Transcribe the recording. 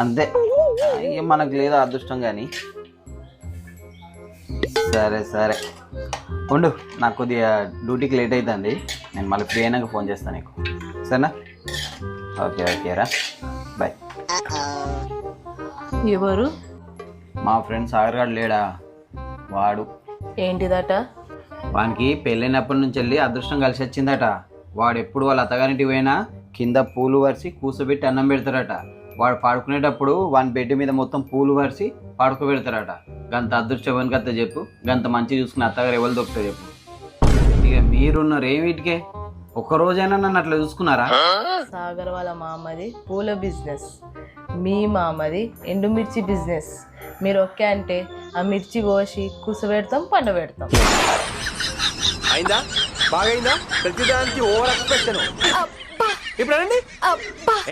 అంతే. ఇక మనకు లేదా అదృష్టం కానీ. సరే సరే. ఉండు నాకు కొద్దిగా డ్యూటీకి లేట్ అవుతుంది నేను మళ్ళీ ఫ్రీ అయినాక ఫోన్ చేస్తాను నీకు. సరేనా? ఓకే ఓకే రా. బాయ్. ఎవరు? మా ఫ్రెండ్ సాగర్ గారు లేడా? వాడు. ఏంటిదట? వానికి పెళ్ళైనప్పటి నుంచి వెళ్ళి అదృష్టం కలిసి వచ్చిందట. వాడు ఎప్పుడు వాళ్ళ అత్తగారింటికి పోయినా కింద పూలు వరిసి కూర్చోబెట్టి అన్నం పెడతారట. వాడు పాడుకునేటప్పుడు వాని బెడ్ మీద మొత్తం పూలు వరిసి పాడుకోబెడతారట గంత అదృష్టం ఎవరికత్త చెప్పు. గంత మంచి చూసుకుని అత్తగారు ఎవరు దొరుకుతారు చెప్పు. ఇక మీరున్నారు ఏమిటికే రోజైనా నన్ను అట్లా చూసుకున్నారా? సాగర్ వాళ్ళ మామది పూల బిజినెస్. మీ మామది ఎండుమిర్చి బిజినెస్. మీరు ఓకే అంటే ఆ మిర్చి కోసి కూసబెడతాం పండ పెడతాం. అయిందా? బాగైందా? ప్రతిదానికి ఓవర్ ఎక్స్పెక్ట్ ఇప్పుడు అనండి.